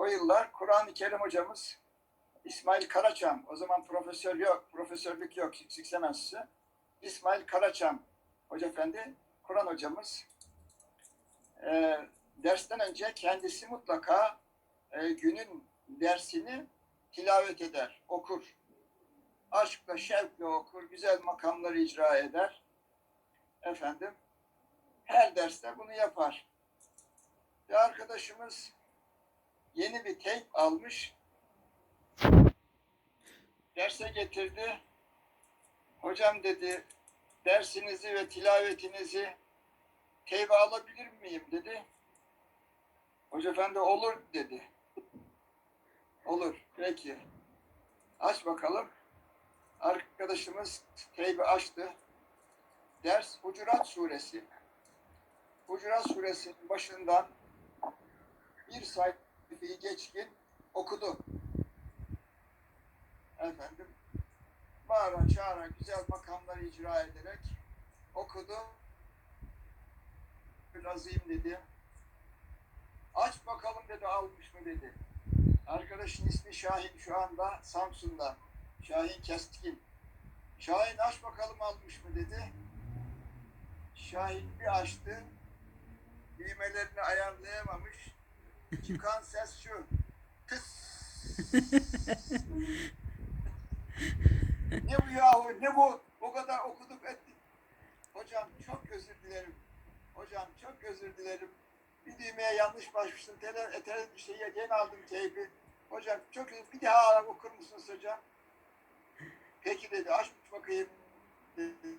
o yıllar Kur'an-ı Kerim hocamız İsmail Karaçam, o zaman profesör yok, profesörlük yok, Six Semens'ı. İsmail Karaçam Hoca Efendi, Kur'an hocamız. Ee, dersten önce kendisi mutlaka e, günün dersini tilavet eder, okur. Aşkla, şevkle okur, güzel makamları icra eder. Efendim, her derste bunu yapar. Ve arkadaşımız yeni bir teyp almış. Derse getirdi. Hocam dedi, dersinizi ve tilavetinizi teybe alabilir miyim dedi. Hoca efendi olur dedi. Olur, peki. Aç bakalım. Arkadaşımız teybi açtı. Ders Hucurat Suresi. Hucurat Suresinin başından bir sayfayı geçkin okudu. Efendim, bağıra çağıra güzel makamları icra ederek okudu. Razıyım dedi. Aç bakalım dedi almış mı dedi. Arkadaşın ismi Şahin şu anda Samsun'da. Şahin Keskin. Şahin aç bakalım almış mı dedi. Şahin bir açtı. Düğmelerini ayarlayamamış. Çıkan ses şu. Tıs. ne bu yahu ne bu? O kadar okuduk ettik. Hocam çok özür dilerim. Hocam çok özür dilerim. Bir düğmeye yanlış basmıştım. Tele, tele bir şeye yeni aldım teybi. Hocam çok özür Bir daha okur musunuz hocam? Peki dedi. Aç bakayım. Dedi.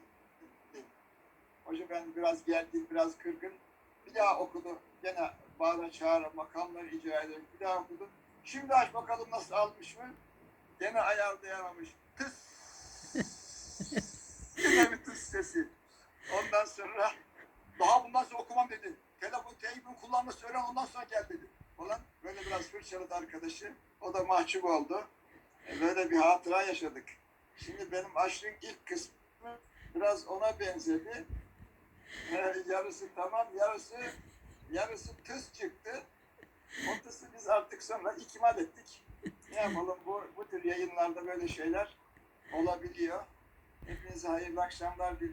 Hoca ben biraz gergin, biraz kırgın. Bir daha okudu. Gene bağıra çağıra makamları icra ederek bir daha okudu. Şimdi aç bakalım nasıl almış mı? Gene ayarlayamamış. Tıs. Gene bir tıs sesi. Ondan sonra daha bundan sonra okumam dedi. Telefon teybini kullanması öğren ondan sonra gel dedi. Falan böyle biraz fırçaladı arkadaşı. O da mahcup oldu. E, Böyle bir hatıra yaşadık. Şimdi benim aşkın ilk kısmı biraz ona benzedi. E, yarısı tamam, yarısı yarısı tıs çıktı. O tısı biz artık sonra ikmal ettik. Ne yapalım bu, bu tür yayınlarda böyle şeyler olabiliyor. Hepinize hayırlı akşamlar diliyorum.